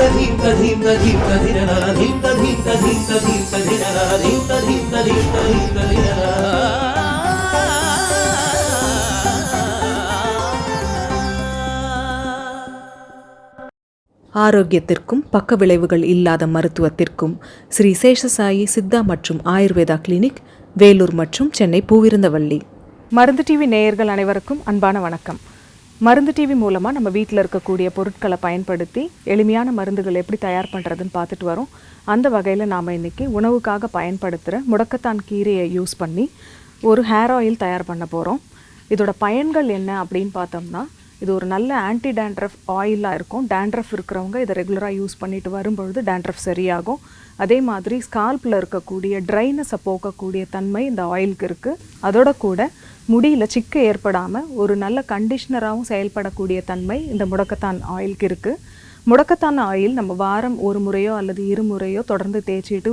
ததீம் ததீம் ததீம் ததிரன theme ததீம் ததீம் ததீம் ததிரன theme ததீம் ஆரோக்கியத்திற்கும் பக்க விளைவுகள் இல்லாத மருத்துவத்திற்கும் ஸ்ரீ சேஷசாயி சித்தா மற்றும் ஆயுர்வேதா கிளினிக் வேலூர் மற்றும் சென்னை பூவிருந்தவள்ளி மருந்து டிவி நேயர்கள் அனைவருக்கும் அன்பான வணக்கம். மருந்து டிவி மூலமாக நம்ம வீட்டில் இருக்கக்கூடிய பொருட்களை பயன்படுத்தி எளிமையான மருந்துகள் எப்படி தயார் பண்ணுறதுன்னு பார்த்துட்டு வரோம். அந்த வகையில் நாம் இன்றைக்கி உணவுக்காக பயன்படுத்துகிற முடக்கத்தான் கீரையை யூஸ் பண்ணி ஒரு ஹேர் ஆயில் தயார் பண்ண போகிறோம் இதோட பயன்கள் என்ன அப்படின்னு பார்த்தோம்னா இது ஒரு நல்ல ஆன்டி டேண்ட்ரஃப் ஆயிலாக இருக்கும். டேண்ட்ரஃப் இருக்கிறவங்க இதை ரெகுலராக யூஸ் பண்ணிட்டு வரும்பொழுது டேண்ட்ரஃப் சரியாகும். அதே மாதிரி ஸ்கால்பில் இருக்கக்கூடிய ட்ரைனஸை போக்கக்கூடிய தன்மை இந்த ஆயிலுக்கு இருக்குது அதோட கூட முடியில் சிக்க ஏற்படாமல் ஒரு நல்ல கண்டிஷ்னராகவும் செயல்படக்கூடிய தன்மை இந்த முடக்கத்தான் ஆயிலுக்கு இருக்குது முடக்கத்தான் ஆயில் நம்ம வாரம் ஒரு முறையோ அல்லது இரு முறையோ தொடர்ந்து தேய்ச்சிட்டு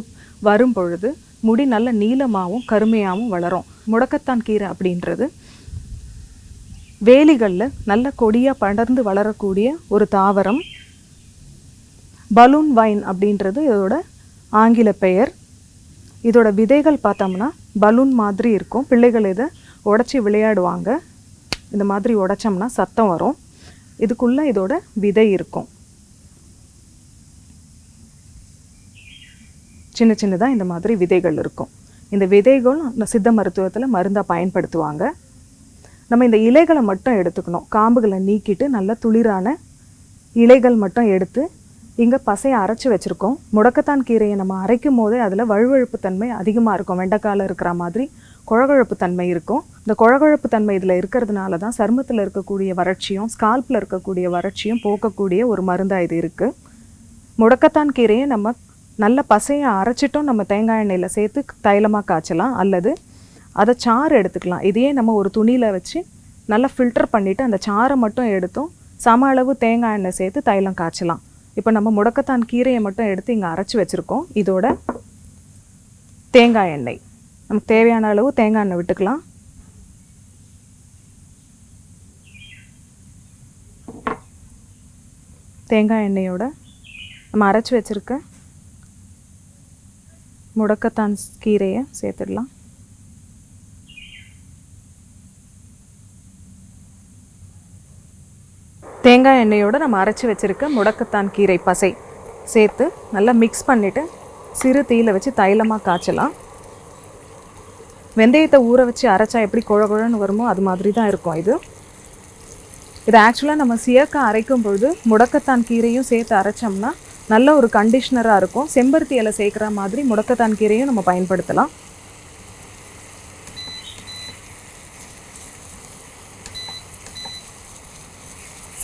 வரும் பொழுது முடி நல்ல நீளமாகவும் கருமையாகவும் வளரும். முடக்கத்தான் கீரை அப்படின்றது. வேலிகளில் நல்ல கொடியாக படர்ந்து வளரக்கூடிய ஒரு தாவரம். பலூன் வைன் அப்படின்றது இதோட ஆங்கில பெயர். இதோட விதைகள் பார்த்தோம்னா பலூன் மாதிரி இருக்கும். பிள்ளைகள் இதை உடச்சி விளையாடுவாங்க. இந்த மாதிரி உடைச்சோம்னா சத்தம் வரும். இதுக்குள்ளே இதோட விதை இருக்கும். சின்ன சின்னதாக இந்த மாதிரி விதைகள் இருக்கும். இந்த விதைகள் அந்த சித்த மருத்துவத்தில் மருந்தாக பயன்படுத்துவாங்க. நம்ம இந்த இலைகளை மட்டும் எடுத்துக்கணும். காம்புகளை நீக்கிட்டு நல்ல துளிரான இலைகள் மட்டும் எடுத்து இங்கே பசையை அரைச்சி வச்சுருக்கோம். முடக்கத்தான் கீரையை நம்ம அரைக்கும் போதே அதில் வழுவழுப்பு தன்மை அதிகமாக இருக்கும். வெண்டைக்காயில் இருக்கிற மாதிரி குழகுழப்பு தன்மை இருக்கும். இந்த குழகுழப்பு தன்மை இதில் இருக்கிறதுனால தான் சருமத்தில் இருக்கக்கூடிய வறட்சியும் ஸ்கால்பில் இருக்கக்கூடிய வறட்சியும் போக்கக்கூடிய ஒரு மருந்தாக இது இருக்குது முடக்கத்தான் கீரையை நம்ம நல்ல பசையை அரைச்சிட்டும் நம்ம தேங்காய் எண்ணெயில் சேர்த்து தைலமாக காய்ச்சலாம். அல்லது அதை சாறு எடுத்துக்கலாம். இதையே நம்ம ஒரு துணியில் வச்சு நல்லா ஃபில்டர் பண்ணிவிட்டு அந்த சாறை மட்டும் எடுத்தும் சம அளவு தேங்காய் எண்ணெய் சேர்த்து தைலம் காய்ச்சலாம். இப்போ நம்ம முடக்கத்தான் கீரையை மட்டும் எடுத்து இங்கே அரைச்சி வச்சுருக்கோம். இதோட தேங்காய் எண்ணெய். நமக்கு தேவையான அளவு தேங்காய் எண்ணெய் விட்டுக்கலாம். தேங்காய் எண்ணெயோட நம்ம அரைச்சி வச்சுருக்க முடக்கத்தான் கீரையை சேர்த்துடலாம். தேங்காய் எண்ணெயோட நம்ம அரைச்சி வச்சுருக்க முடக்கத்தான் கீரை பசை. சேர்த்து நல்லா மிக்ஸ் பண்ணிவிட்டு சிறு தீயில் வச்சு தைலமாக காய்ச்சலாம். வெந்தயத்தை ஊற வச்சு அரைச்சா எப்படி குழ குழன்னு வருமோ அது மாதிரி தான் இருக்கும் இது. இது ஆக்சுவலாக நம்ம சியக்காய் அரைக்கும் பொழுது முடக்கத்தான் கீரையும் சேர்த்து அரைச்சோம்னா நல்ல ஒரு கண்டிஷ்னராக இருக்கும். செம்பருத்தி இலை சேர்க்குற மாதிரி முடக்கத்தான் கீரையும் நம்ம பயன்படுத்தலாம்.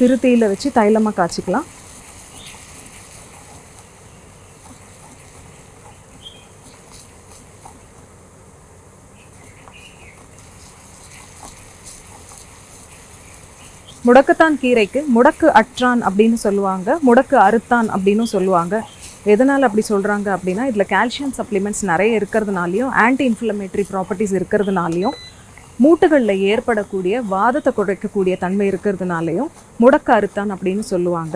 சிறு தீயில் வச்சு தைலமாக காய்ச்சிக்கலாம். முடக்கத்தான் கீரைக்கு முடக்கு அற்றான் அப்படின்னு சொல்லுவாங்க முடக்கு அறுத்தான் அப்படின்னு சொல்லுவாங்க. எதனால் அப்படி சொல்கிறாங்க அப்படின்னா இதில் கால்சியம் சப்ளிமெண்ட்ஸ் நிறைய இருக்கிறதுனாலையும் ஆன்டி இன்ஃப்ளமேட்டரி ப்ராப்பர்ட்டிஸ் இருக்கிறதுனாலையும் மூட்டுகளில் ஏற்படக்கூடிய வாதத்தை குறைக்கக்கூடிய தன்மை இருக்கிறதுனாலையும் முடக்க அறுத்தான் அப்படின்னு சொல்லுவாங்க.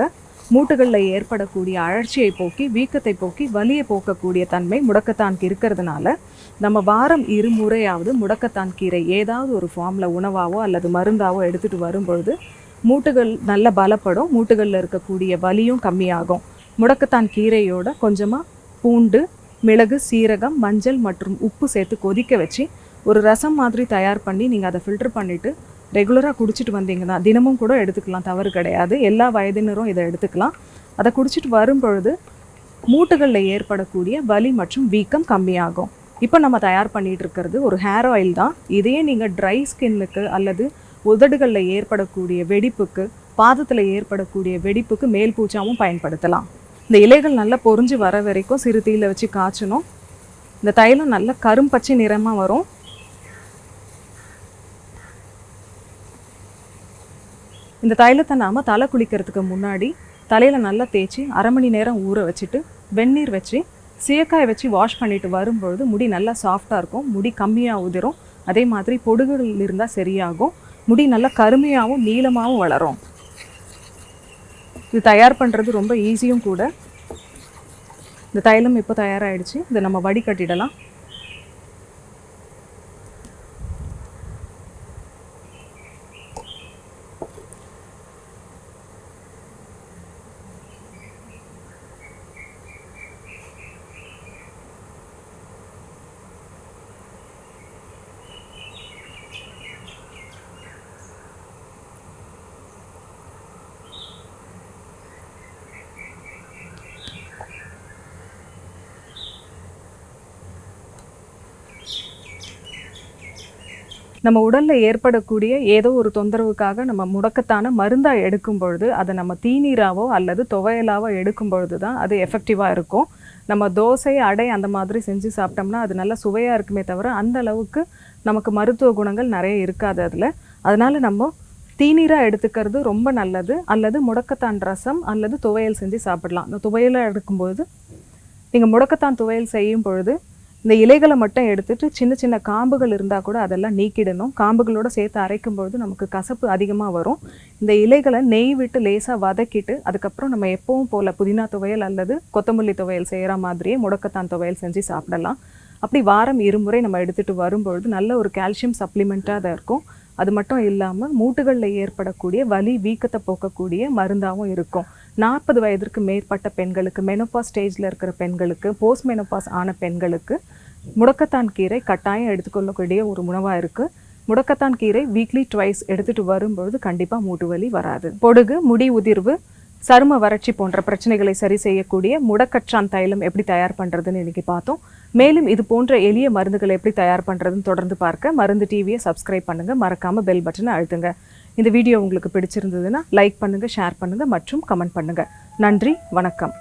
மூட்டுகளில் ஏற்படக்கூடிய அழற்சியை போக்கி வீக்கத்தை போக்கி வலியை போக்கக்கூடிய தன்மை முடக்கத்தான் இருக்கிறதுனால நம்ம வாரம் இருமுறையாவது முடக்கத்தான் கீரை ஏதாவது ஒரு ஃபார்மில் உணவாவோ அல்லது மருந்தாவோ எடுத்துகிட்டு வரும்பொழுது மூட்டுகள் நல்ல பலப்படும். மூட்டுகளில் இருக்கக்கூடிய வலியும் கம்மியாகும். முடக்கத்தான் கீரையோட கொஞ்சமாக பூண்டு மிளகு சீரகம் மஞ்சள் மற்றும் உப்பு சேர்த்து கொதிக்க வச்சு ஒரு ரசம் மாதிரி தயார் பண்ணி நீங்கள் அதை ஃபில்டர் பண்ணிவிட்டு ரெகுலராக குடிச்சிட்டு வந்தீங்கன்னா தினமும் கூட எடுத்துக்கலாம் தவறு கிடையாது. எல்லா வயதினரும் இதை எடுத்துக்கலாம். அதை குடிச்சிட்டு வரும் பொழுது மூட்டுகளில் ஏற்படக்கூடிய வலி மற்றும் வீக்கம் கம்மியாகும். இப்போ நம்ம தயார் பண்ணிகிட்டு இருக்கிறது ஒரு ஹேர் ஆயில் தான். இதையே நீங்கள் ட்ரை ஸ்கின்னுக்கு அல்லது உதடுகளில் ஏற்படக்கூடிய வெடிப்புக்கு பாதத்தில் ஏற்படக்கூடிய வெடிப்புக்கு மேல் பூச்சாவும் பயன்படுத்தலாம். இந்த இலைகள் நல்லா பொரிஞ்சு வர வரைக்கும் சிறு தீயில் வச்சு காய்ச்சணும். இந்த தைலம் நல்ல கரும்பச்சை நிறமாக வரும். இந்த தைலத்தை நாம் தலை குளிக்கிறதுக்கு முன்னாடி தலையில் நல்லா தேய்ச்சி அரை மணி நேரம் ஊற வச்சுட்டு வெந்நீர் வச்சு சீயக்காய் வச்சு வாஷ் பண்ணிட்டு வரும்பொழுது முடி நல்லா சாஃப்டாக இருக்கும். முடி கம்மியாக உதிரும். அதே மாதிரி பொடுகுகள் இருந்தால் சரியாகும். முடி நல்லா கருமையாகவும் நீளமாகவும் வளரும். இது தயார் பண்ணுறது ரொம்ப ஈஸியும் கூட. இந்த தைலம் இப்போ தயாராகிடுச்சு இதை நம்ம வடிகட்டிடலாம். நம்ம உடலில் ஏற்படக்கூடிய ஏதோ ஒரு தொந்தரவுக்காக நம்ம முடக்கத்தான மருந்தாக எடுக்கும் பொழுது அதை நம்ம தீநீராவோ அல்லது துவையலாவோ எடுக்கும் பொழுது தான் அது எஃபெக்டிவாக இருக்கும். நம்ம தோசை அடை அந்த மாதிரி செஞ்சு சாப்பிட்டோம்னா அது நல்லா சுவையாக இருக்குமே தவிர அந்த அளவுக்கு நமக்கு மருத்துவ குணங்கள் நிறைய இருக்காது அதில். அதனால நம்ம தீநீராக எடுத்துக்கிறது ரொம்ப நல்லது. அல்லது முடக்கத்தான் ரசம் அல்லது துவையல் செஞ்சு சாப்பிடலாம். அந்த துவையலாக எடுக்கும்போது நீங்கள் முடக்கத்தான் துவையல் செய்யும் பொழுது இந்த இலைகளை மட்டும் எடுத்துட்டு சின்ன சின்ன காம்புகள் இருந்தால் கூட அதெல்லாம் நீக்கிடணும். காம்புகளோடு சேர்த்து அரைக்கும் பொழுது நமக்கு கசப்பு அதிகமாக வரும். இந்த இலைகளை நெய் விட்டு லேசாக வதக்கிட்டு அதுக்கப்புறம் நம்ம எப்பவும் போல் புதினா துவையல் அல்லது கொத்தமல்லி துவையல் செய்கிற மாதிரியே முடக்கத்தான் துவையல் செஞ்சு சாப்பிடலாம். அப்படி வாரம் இருமுறை நம்ம எடுத்துகிட்டு வரும்பொழுது நல்ல ஒரு கால்சியம் சப்ளிமெண்ட்டாக தான் இருக்கும். அது மட்டும் இல்லாமல் மூட்டுகளில் ஏற்படக்கூடிய வலி வீக்கத்தை போக்கக்கூடிய மருந்தாகவும் இருக்கும். நாற்பது வயதிற்கு மேற்பட்ட பெண்களுக்கு மெனோபாஸ் ஸ்டேஜில் இருக்கிற பெண்களுக்கு போஸ்ட் மெனோபாஸ் ஆன பெண்களுக்கு முடக்கத்தான் கீரை கட்டாயம் எடுத்துக்கொள்ளக்கூடிய ஒரு உணவாக இருக்குது முடக்கத்தான் கீரை வீக்லி ட்வைஸ் எடுத்துகிட்டு வரும்பொழுது கண்டிப்பாக மூட்டு வலி வராது. பொடுகு முடி உதிர்வு சரும வறட்சி போன்ற பிரச்சனைகளை சரி செய்யக்கூடிய முடக்கற்றான் தைலம் எப்படி தயார் பண்ணுறதுன்னு இன்னைக்கு பார்த்தோம். மேலும் இது போன்ற எளிய மருந்துகளை எப்படி தயார் பண்ணுறதுன்னு தொடர்ந்து பார்க்க மருந்து டிவியை சப்ஸ்கிரைப் பண்ணுங்கள் மறக்காமல் பெல் பட்டனை அழுத்துங்க. இந்த வீடியோ உங்களுக்கு பிடிச்சிருந்ததுன்னா லைக் பண்ணுங்கள் ஷேர் பண்ணுங்கள் மற்றும் கமெண்ட் பண்ணுங்கள் நன்றி வணக்கம்.